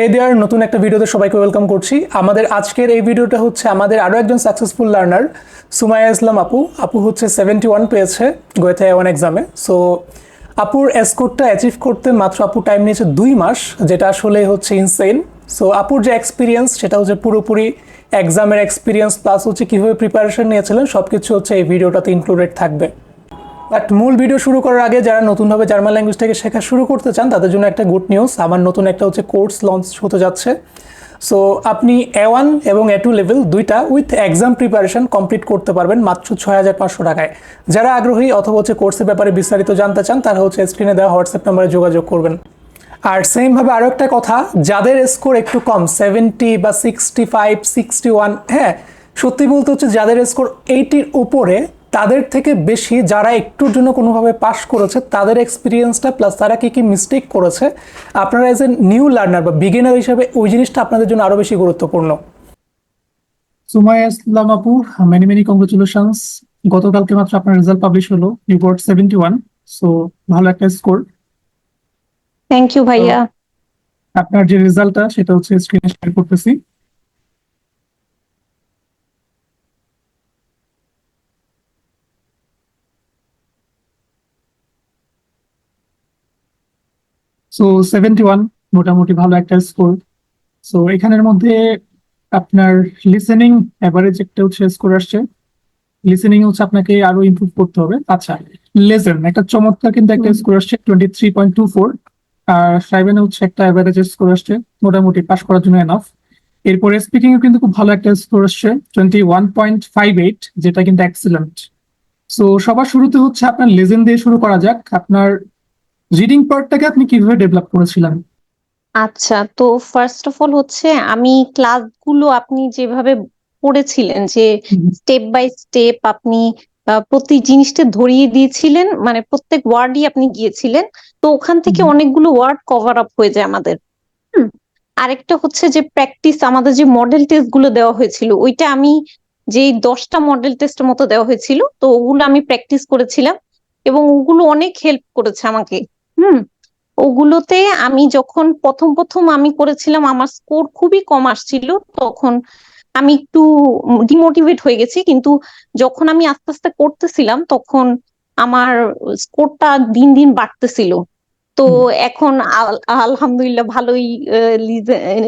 হে দেয়ার নতুন একটা ভিডিওতে সবাইকে ওয়েলকাম করছি। আমাদের আজকের এই ভিডিওটা হচ্ছে আমাদের আরও একজন সাকসেসফুল লার্নার সুমায়া ইসলাম আপু। আপু হচ্ছে সেভেন্টি ওয়ান পেয়েছে গোয়েথা ওয়ান এক্সামে সো আপুর স্কোরটা অ্যাচিভ করতে মাত্র আপু টাইম নিয়েছে দুই মাস, যেটা আসলে হচ্ছে ইনসেন সো আপুর যে এক্সপিরিয়েন্স সেটা হচ্ছে পুরোপুরি এক্সামের এক্সপিরিয়েন্স প্লাস হচ্ছে কীভাবে প্রিপারেশন নিয়েছিলেন সব কিছু হচ্ছে এই ভিডিওটাতে ইনক্লুডেড থাকবে। বাট মূল ভিডিও শুরু করার আগে যারা নতুনভাবে জার্মান ল্যাঙ্গুয়েজটাকে শেখা শুরু করতে চান, তাদের জন্য একটা গুড নিউজ আমার নতুন একটা হচ্ছে কোর্স লঞ্চ হতে যাচ্ছে। সো আপনি এ ওয়ান এবং এ টু লেভেল দুইটা উইথ এক্সাম প্রিপারেশন কমপ্লিট করতে পারবেন মাত্র ছয় হাজার পাঁচশো টাকায়। যারা আগ্রহী অথবা হচ্ছে কোর্সের ব্যাপারে বিস্তারিত জানতে চান, তারা হচ্ছে স্ক্রিনে দেওয়া হোয়াটসঅ্যাপ নাম্বারে যোগাযোগ করবেন। আর সেমভাবে আরও একটা কথা, যাদের স্কোর একটু কম সেভেন্টি বা সিক্সটি ফাইভ সিক্সটি ওয়ান হ্যাঁ সত্যি বলতে হচ্ছে যাদের স্কোর এইটির উপরে তাদের থেকে বেশি যারা একটুর জন্য কোনোভাবে পাশ করেছে তাদের এক্সপিরিয়েন্সটা প্লাস তারা কী কী মিস্টেক করেছে আপনারা এজ এ নিউ লার্নার বা বিগিনার হিসাবে ওই জিনিসটা আপনাদের জন্য আরও বেশি গুরুত্বপূর্ণ। সুমাইয়া ইসলাম আপু মেনি মেনি কংগ্রেচুলেশনস গতকালকে মাত্র আপনার রেজাল্ট পাবলিশ হলো you got seventy one so ভালো একটা স্কোর থ্যাংক ইউ ভাইয়া। আপনার যে রেজাল্টটা সেটা হচ্ছে স্ক্রিনে শেয়ার করতেছি। সো সেভেন্টি ওয়ান মোটামুটি ভালো একটা স্কোর সো এখানের মধ্যে আপনার লিসেনিং অ্যাভারেজ একটা হচ্ছে স্কোর আসছে। লিসেনিং হচ্ছে আপনাকে আরও ইমপ্রুভ করতে হবে। আচ্ছা লেজেন একটা চমৎকার কিন্তু একটা স্কোর আসছে twenty three point two four আর সাইবেনে হচ্ছে একটা অ্যাভারেজ স্কোর আসছে, মোটামুটি পাস করার জন্য এনাফ এরপরে স্পিকিং কিন্তু খুব ভালো একটা স্কোর আসছে twenty one point five eight যেটা কিন্তু এক্সিলেন্ট সো সবার শুরুতে হচ্ছে আপনার লেজেন দিয়ে শুরু করা যাক। আপনার রিডিং পার্টটাকে আপনি কীভাবে ডেভেলপ করেছিলেন? আচ্ছা তো ফার্স্ট অফ অল হচ্ছে আমি ক্লাসগুলো আপনি যেভাবে পড়েছিলেন যে স্টেপ বাই স্টেপ আপনি প্রতি জিনিসটা ধরিয়ে দিয়েছিলেন মানে প্রত্যেক ওয়ার্ডই আপনি গিয়েছিলেন তো ওখান থেকে অনেকগুলো ওয়ার্ড কভার আপ হয়ে যায় আমাদের। আরেকটা হচ্ছে যে প্র্যাকটিস আমাদের যে মডেল টেস্টগুলো দেওয়া হয়েছিল ওইটা আমি যে দশটা মডেল টেস্টের মতো দেওয়া হয়েছিল তো ওগুলো আমি প্র্যাকটিস করেছিলাম এবং ওগুলো অনেক হেল্প করেছে আমাকে। হুম ওগুলোতে আমি যখন প্রথম প্রথম আমি করেছিলাম আমার স্কোর খুবই কম আসছিল তখন আমি একটু ডিমোটিভেট হয়ে গেছি কিন্তু যখন আমি আস্তে আস্তে করতেছিলাম তখন আমার স্কোরটা দিন দিন বাড়তেছিল। তো এখন আল- আলহামদুলিল্লাহ ভালোই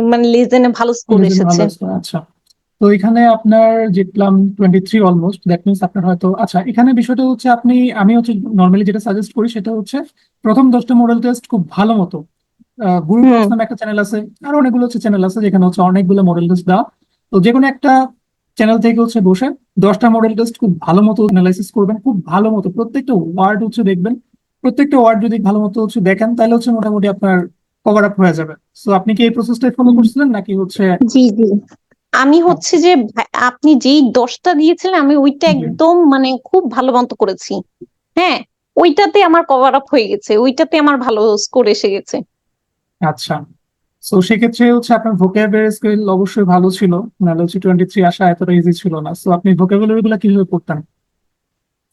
মানে লেজেনে ভালো স্কোর এসেছে। আচ্ছা। তো এখানে আপনার জিতলাম twenty three almost that means আপনার হয়তো আচ্ছা এখানে বিষয়টা হচ্ছে আপনি আমি হচ্ছে নর্মালি যেটা সাজেস্ট করি সেটা হচ্ছে প্রথম দশটা মডেল টেস্ট খুব ভালো মতো। গুরু নামে একটা চ্যানেল আছে আর অনেকগুলো হচ্ছে চ্যানেল আছে যেখানে হচ্ছে অনেকগুলো মডেল টেস্ট দেওয়া। তো যে কোনো একটা চ্যানেল থেকে হচ্ছে বসে দশটা মডেল টেস্ট খুব ভালো মতো অ্যানালাইসিস করবেন খুব ভালো মতো প্রত্যেকটা ওয়ার্ড হচ্ছে দেখবেন। প্রত্যেকটা ওয়ার্ড যদি ভালো মতো হচ্ছে দেখেন তাহলে হচ্ছে মোটামুটি আপনার কভার আপ হয়ে যাবে। তো আপনি কি এই প্রসেসটাই ফলো। করছিলেন নাকি হচ্ছে জি জি। আমি হচ্ছে যে আপনি যেই দশটা দিয়েছিলেন আমি ওইটা একদম মানে খুব ভালো মতো করেছি। হ্যাঁ ওইটাতে আমার কভার আপ হয়ে গেছে ওইটাতে আমার ভালো স্কোর এসে গেছে। আচ্ছা। তো সেক্ষেত্রে হচ্ছে আপনার ভোকাবুলারি স্কিল অবশ্যই ভালো ছিল নাহলে হচ্ছে টোয়েন্টি থ্রি আসা এতটা ইজি ছিল না। তো আপনি ভোকাবুলারি গুলো কীভাবে পড়তেন?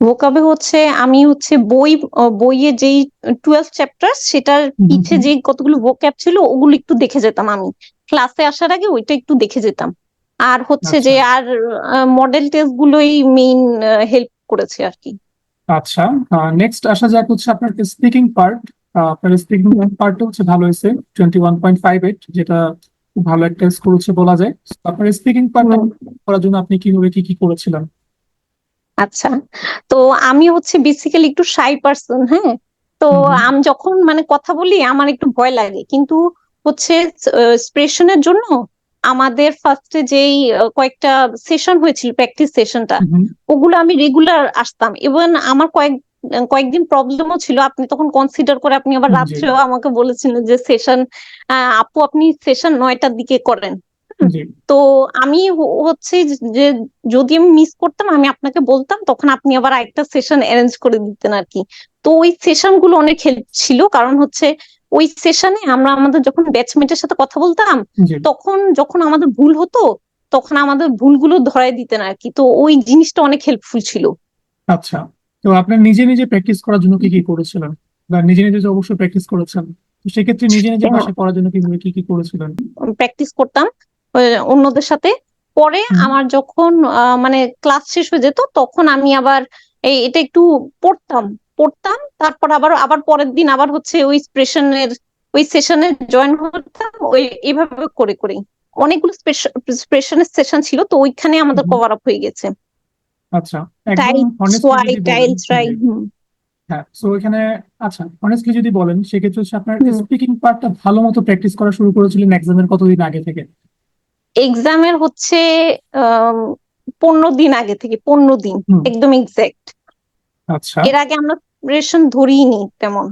ভোকাবে হচ্ছে আমি হচ্ছে বই বইয়ে যেই টুয়েলভ চ্যাপ্টার সেটার পিছে যে কতগুলো ভোক্যাব ছিল ওগুলো একটু দেখে যেতাম আমি। ক্লাসে আসার আগে ওইটা একটু দেখে যেতাম। আর হচ্ছে যে আচ্ছা। আর মডেল টেস্ট গুলোই মেইন হেল্প করেছে আর কি আচ্ছা নেক্সট আসা যাক হচ্ছে আপনার স্পিকিং পার্ট আপনার স্পিকিং পার্টটা হচ্ছে ভালো হয়েছে twenty one point five eight যেটা খুব ভালো একটা স্কোর হচ্ছে বলা যায় আপনার স্পিকিং পার্টটা হুম। করার জন্য আপনি কীভাবে কি কি করেছিলেন আচ্ছা তো আমি হচ্ছে বেসিক্যালি একটু শাই পার্সন হ্যাঁ তো। আমি যখন মানে কথা বলি আমার একটু ভয় লাগে কিন্তু হচ্ছে এক্সপ্রেশনের জন্য আমাদের ফার্স্টে যেই কয়েকটা সেশন হয়েছিল প্র্যাকটিস সেশনটা। ওগুলো আমি রেগুলার আসতাম। এবং আমার কয়েক কয়েকদিন প্রবলেমও ছিল আপনি তখন কনসিডার করে আপনি আবার। রাত্রেও আমাকে বলেছিলেন যে সেশন আপু আপনি সেশন নয়টার দিকে করেন। তো আমি হচ্ছে যে যদি আমি মিস করতাম আমি আপনাকে বলতাম তখন আপনি আবার একটা সেশন অ্যারেঞ্জ করে দিতেন আর কি। তো ওই সেশনগুলো অনেক হেল্প ছিল কারণ হচ্ছে ওই সেশনে আমরা আমাদের যখন ব্যাচমেটের সাথে কথা বলতাম তখন যখন আমাদের ভুল হতো তখন আমাদের ভুলগুলো ধরাই দিতেন আর কি। তো ওই জিনিসটা অনেক হেল্পফুল ছিল। আচ্ছা। তো আপনার নিজে নিজে প্র্যাকটিস করার জন্য কি কি করেছিলেন? বা নিজে নিজে যে অবশ্যই প্র্যাকটিস করেছেন। তো সেক্ষেত্রে নিজে নিজে। বাসায় পড়ার জন্য কীভাবে কি কি করেছিলেন? প্র্যাকটিস করতাম অন্যদের সাথে। পরে আমার যখন মানে ক্লাস শেষ হয়ে যেত তখন আমি আবার এই এটা একটু পড়তাম। পড়তাম তারপর আবার আবার পরের দিন আবার হচ্ছে ওই সেশনের ওই সেশনে জয়েন হতাম ওই এইভাবে করে করে অনেকগুলো সেশনের সেশন ছিল তো ওইখানে আমাদের। কভার আপ হয়ে গেছে। আচ্ছা হ্যাঁ সো এখানে আচ্ছা অনেস্টলি যদি বলেন সেক্ষেত্রে হচ্ছে আপনার স্পিকিং পার্টটা ভালো মতো প্র্যাকটিস করা শুরু করেছিলেন এক্সামের কতদিন আগে থেকে? এক্সামের হচ্ছে পনেরো দিন আগে থেকে পনেরো দিন একদম এক্সাক্ট আচ্ছা। এর আগে আমরা প্রিপারেশন ধরিনি তেমন।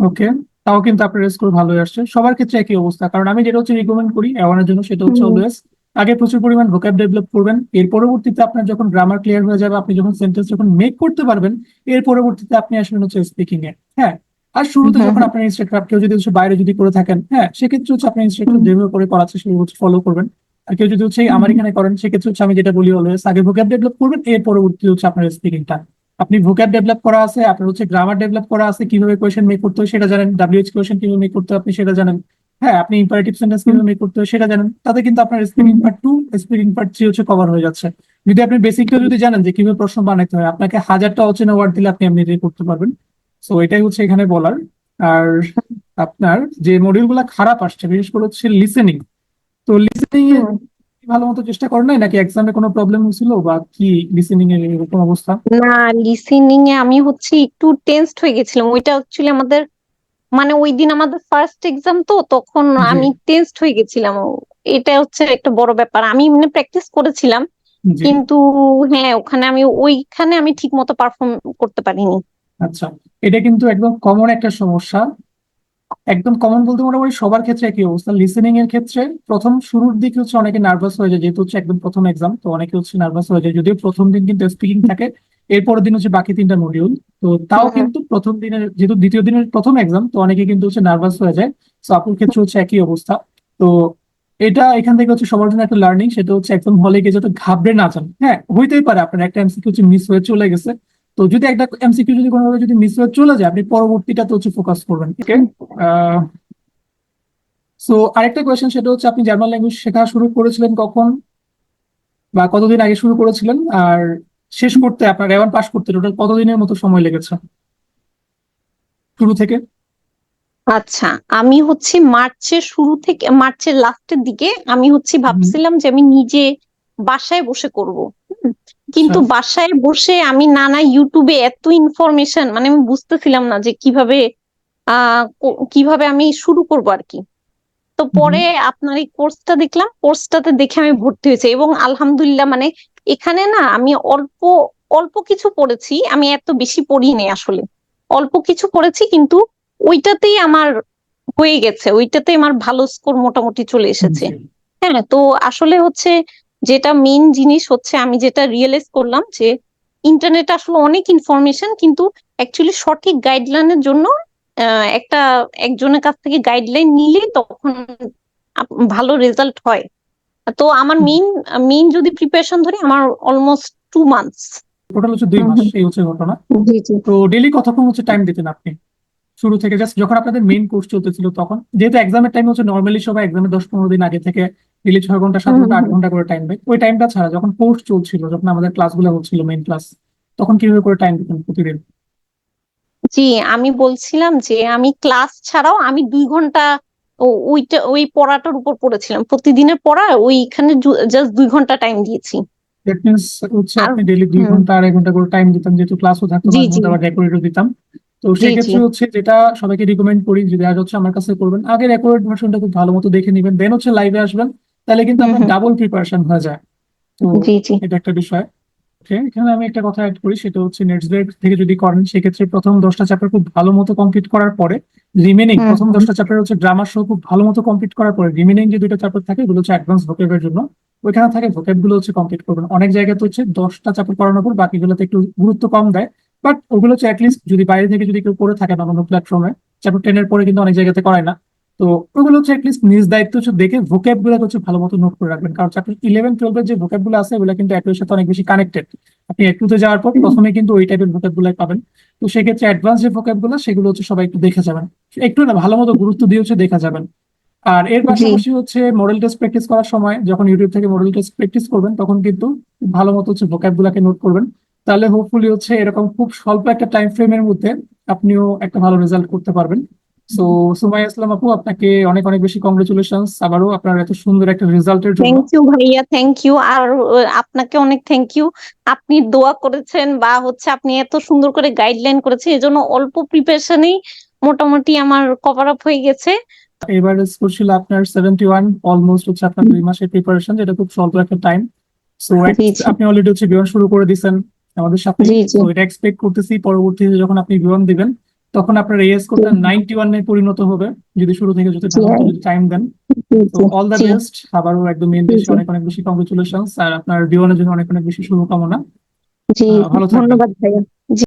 ওকে তাও কিন্তু আপনার স্কোর ভালোই আসছে। সবার ক্ষেত্রে একই অবস্থা কারণ আমি যেটা হচ্ছে রিকমেন্ড করি অ্যাওয়ার্নের জন্য সেটা হচ্ছে অলওয়েজ আগে প্রচুর পরিমাণ ভোকাব ডেভেলপ করবেন এর পরবর্তীতে আপনার যখন গ্রামার ক্লিয়ার হয়ে যাবে আপনি যখন সেন্টেন্স যখন মেক করতে পারবেন এর পরবর্তীতে আপনি আসবেন হচ্ছে স্পিকিং এ হ্যাঁ? আর শুরুতে যখন আপনার ইনস্ট্রাক্টর কেউ যদি হচ্ছে বাইরে যদি করে থাকেন হ্যাঁ সেক্ষেত্রে হচ্ছে আপনার ইনস্ট্রাক্টর যেভাবে করে করাচ্ছে সেগুলো হচ্ছে ফলো করবেন। আর কেউ যদি হচ্ছে আমার এখানে করেন সেক্ষেত্রে হচ্ছে আমি যেটা বলি অলওয়েজ আগে ভোকাব ডেভেলপ করবেন এর পরবর্তীতে হচ্ছে আপনার স্পিকিংটা আপনি ভোক্যাব ডেভেলপ করা আছে, আপনার হচ্ছে গ্রামার ডেভেলপ করা আছে, কীভাবে কোয়েশন মেক করতে হয় সেটা জানেন ডাব্লিউএইচ কোয়েশন কীভাবে মেক করতে হয় আপনি সেটা জানেন হ্যাঁ আপনি ইম্পারেটিভ সেন্টেন্স কীভাবে মেক করতে হয় সেটা জানেন, তাতে কিন্তু আপনার speaking part two speaking part three হচ্ছে কভার হয়ে যাচ্ছে। যদি আপনি বেসিকটা যদি জানেন যে কীভাবে প্রশ্ন বানাইতে হয়, আপনাকে হাজারটা অচেনা ওয়ার্ড দিলে আপনি এমনিতেই করতে পারবেন। সো এটাই হচ্ছে এখানে বলার। আর আপনার যে মডিউলগুলা খারাপ আসছে, বিশেষ করে হচ্ছে লিসেনিং তো লিসেনিং। ভালো মতো চেষ্টা করেন নাই? নাকি এক্সামে কোনো প্রবলেম হয়েছিল বা কি লিসেনিং এর এরকম অবস্থা? না লিসেনিং এ আমি হচ্ছে একটু টেন্সড হয়ে গেছিলাম। ওইটা অ্যাকচুয়ালি আমাদের মানে ওই দিন আমাদের ফার্স্ট এক্সাম তো তখন আমি টেন্সড হয়ে গেছিলাম। এটা হচ্ছে একটা বড় ব্যাপার। আমি এমনি প্র্যাকটিস করেছিলাম কিন্তু হ্যাঁ ওখানে আমি ওইখানে আমি ঠিক মতো পারফর্ম করতে পারিনি। আচ্ছা এটা কিন্তু একদম কমন একটা সমস্যা। একদম কমন বলতে মোটামুটি সবার ক্ষেত্রে একই অবস্থা। লিসেনিং এর ক্ষেত্রে প্রথম শুরুর দিকে হচ্ছে অনেকে নার্ভাস হয়ে যায় যেহেতু হচ্ছে একদম প্রথম এক্সাম তো অনেকে হচ্ছে নার্ভাস হয়ে যায়। যদিও প্রথম দিন কিন্তু স্পিকিং থাকে এরপরের দিন হচ্ছে বাকি তিনটা মডিউল তো তাও হুম হুম। কিন্তু প্রথম দিনের যেহেতু দ্বিতীয় দিনের প্রথম এক্সাম তো অনেকে কিন্তু হচ্ছে নার্ভাস হয়ে যায়। তো আপুর ক্ষেত্রে হচ্ছে একই অবস্থা। তো এটা এখান থেকে হচ্ছে সবার জন্য একটা লার্নিং সেটা হচ্ছে একদম হলে গিয়ে যাতে ঘাবড়ে না যান। হ্যাঁ হইতেই পারে আপনার একটা এমসিকিউ হচ্ছে মিস হয়ে চলে গেছে। তো যদি একটা এমসিকিউ যদি কোনোভাবে যদি মিস হয়ে চলে যায় আপনি পরবর্তীটাতে হচ্ছে ফোকাস করবেন ওকে সো আরেকটা কোয়েশ্চেন সেটা হচ্ছে আপনি জার্মান ল্যাঙ্গুয়েজ শেখা শুরু করেছিলেন কখন? বা কতদিন আগে শুরু করেছিলেন? আর শেষ করতে আপনার রেওয়ান পাস করতে টোটাল কতদিনের মতো সময় লেগেছে? শুরু থেকে। আচ্ছা আমি হচ্ছে মার্চের শুরু থেকে মার্চের লাস্টের দিকে আমি হচ্ছে ভাবছিলাম যে আমি নিজে বাসায় বসে করব। কিন্তু আচ্ছা। বাসায় বসে আমি নানা ইউটিউবে এত ইনফরমেশন মানে আমি বুঝতেছিলাম না যে কীভাবে কীভাবে আমি শুরু করব আর কি। তো পরে আপনার এই কোর্সটা দেখলাম কোর্সটাতে দেখে আমি ভর্তি হয়েছি এবং আলহামদুলিল্লাহ মানে এখানে না আমি অল্প অল্প কিছু পড়েছি আমি এত বেশি পড়িনি আসলে। অল্প কিছু পড়েছি কিন্তু ওইটাতেই আমার হয়ে গেছে ওইটাতেই আমার ভালো স্কোর মোটামুটি চলে এসেছে। হ্যাঁ তো আসলে হচ্ছে যেটা মেন জিনিস হচ্ছে আমি যেটা রিয়েলাইজ করলাম যে ইন্টারনেট আসলে অনেক ইনফরমেশন কিন্তু অ্যাকচুয়ালি সঠিক গাইডলাইনের জন্য একটা একজনের কাছ থেকে গাইডলাইন নিলে তখন ভালো রেজাল্ট হয়। তো আমার মেইন মেইন যদি প্রিপারেশন ধরি আমার অলমোস্ট টু মান্থস টোটাল হচ্ছে দুই মাস এই হচ্ছে ঘটনা। তো ডেলি কতক্ষণ হচ্ছে টাইম দিতেন আপনি? শুরু থেকে জাস্ট যখন আপনাদের মেইন কোর্স চলতেছিল তখন যেহেতু এক্সামের টাইম হচ্ছে নর্মালি সবাই এক্সামের দশ পনেরো দিন আগে থেকে ডেলি ছয় ঘণ্টা সাত ঘণ্টা আট ঘণ্টা করে টাইম দেয়। ওই টাইমটা ছাড়া যখন কোর্স চলছিল যখন আমাদের ক্লাসগুলো হচ্ছিল মেইন ক্লাস তখন কীভাবে করে টাইম দিতেন প্রতিদিন? জি আমি বলছিলাম যে আমি ক্লাস ছাড়াও আমি দুই ঘণ্টা ওইটা ওই পড়াটার উপর পড়েছিলাম। প্রতিদিনের পড়া ওইখানে জাস্ট দুই ঘণ্টা টাইম দিয়েছি। দ্যাট মিনস হচ্ছে আপনি ডেলি দুই ঘণ্টা আড়াই ঘণ্টা করে টাইম দিতাম যেহেতু ক্লাসও থাকতো আবার রেকর্ডও দিতাম। তো সেক্ষেত্রে হচ্ছে যেটা সবাইকে রিকমেন্ড করি যদি আজ হচ্ছে আমার কাছে করবেন আগে রেকর্ড ভার্সনটা খুব ভালো মতো দেখে নেবেন দেন হচ্ছে লাইভে আসবেন তাহলে কিন্তু আপনার ডাবল প্রিপারেশন হয়ে যায়। তো এটা একটা বিষয়। এখানে আমি একটা কথা অ্যাড করি সেটা হচ্ছে নেটসবেক থেকে যদি করেন সেক্ষেত্রে প্রথম দশটা চ্যাপ্টার খুব ভালো মতো কমপ্লিট করার পরে রিমেনিং প্রথম দশটা চ্যাপ্টার হচ্ছে গ্রামার সহ খুব ভালো মতো কমপ্লিট করার পরে রিমেনিং যে দুটো চ্যাপ্টার থাকে এগুলো হচ্ছে অ্যাডভান্স ভোকেবের জন্য ওইখানে থাকে ভোকেবগুলো হচ্ছে কমপ্লিট করবেন। অনেক জায়গাতে হচ্ছে দশটা চ্যাপ্টার করানোর পর বাকিগুলোতে একটু গুরুত্ব কম দেয় বাট ওগুলো হচ্ছে অ্যাটলিস্ট যদি বাইরে থেকে যদি কেউ করে থাকে না কোনো প্ল্যাটফর্মে চ্যাপ্টার টেন এর পরে কিন্তু অনেক জায়গাতে করায় না। তো ওগুলো হচ্ছে অ্যাটলিস্ট নিজ দায়িত্ব হচ্ছে দেখে ভোক্যাবগুলো হচ্ছে ভালো মতো নোট করে রাখবেন। কারণ চ্যাপ্টার ইলেভেন টুয়েলভের যে ভোক্যাবগুলো আছে ওগুলো কিন্তু একের সাথে অনেক বেশি কানেক্টেড আপনি একটুতে যাওয়ার পর প্রথমে কিন্তু ওই টাইপের ভোক্যাব গুলাই পাবেন। তো সেক্ষেত্রে অ্যাডভান্স যে ভোক্যাবগুলো সেগুলো হচ্ছে সবাই একটু দেখে যাবেন। একটু না ভালো মতো গুরুত্ব দিয়ে হচ্ছে দেখা যাবেন। আর এর পাশাপাশি হচ্ছে মডেল টেস্ট প্র্যাকটিস করার সময় যখন ইউটিউব থেকে মডেল টেস্ট প্র্যাকটিস করবেন তখন কিন্তু ভালো মতো হচ্ছে ভোক্যাব গুলাকে নোট করবেন। তাহলে হোপফুলি হচ্ছে এরকম খুব স্বল্প একটা টাইম ফ্রেমের মধ্যে আপনিও একটা ভালো রেজাল্ট করতে পারবেন। সো সুমাইয়া ইসলাম আপু আপনাকে অনেক অনেক বেশি কংগ্রেচুলেশনস আবারও আপনার এত সুন্দর একটা রেজাল্টের জন্য। থ্যাংক ইউ ভাইয়া থ্যাংক ইউ আর আপনাকে অনেক থ্যাংক ইউ আপনি দোয়া করেছেন বা হচ্ছে আপনি এত সুন্দর করে গাইডলাইন করেছেন এজন্য অল্প প্রিপারেশনেই মোটামুটি আমার কভার আপ হয়ে গেছে। এবার স্কোর ছিল আপনার সেভেন্টি ওয়ান অলমোস্ট হচ্ছে আপনার দুই মাসের প্রিপারেশন যেটা খুব স্বল্প একটা টাইম সো। আপনি অলরেডি হচ্ছে বিয়ন শুরু করে দিয়েছেন। আমাদের সাথে। এটা এক্সপেক্ট করতেছি পরবর্তীতে যখন আপনি বিবরণ দিবেন তখন আপনার এই স্কোরটা নাইনটি ওয়ান ওয়ানে পরিণত হবে যদি শুরু থেকে যদি টাইম দেন। তো অল দ্য। বেস্ট আবারও একদম মেন দেশে অনেক অনেক বেশি কংগ্রেচুলেশন আর আপনার ডিওয়ানের জন্য অনেক অনেক বেশি শুভকামনা। ভালো থাকবেন। ধন্যবাদ ভাইয়া।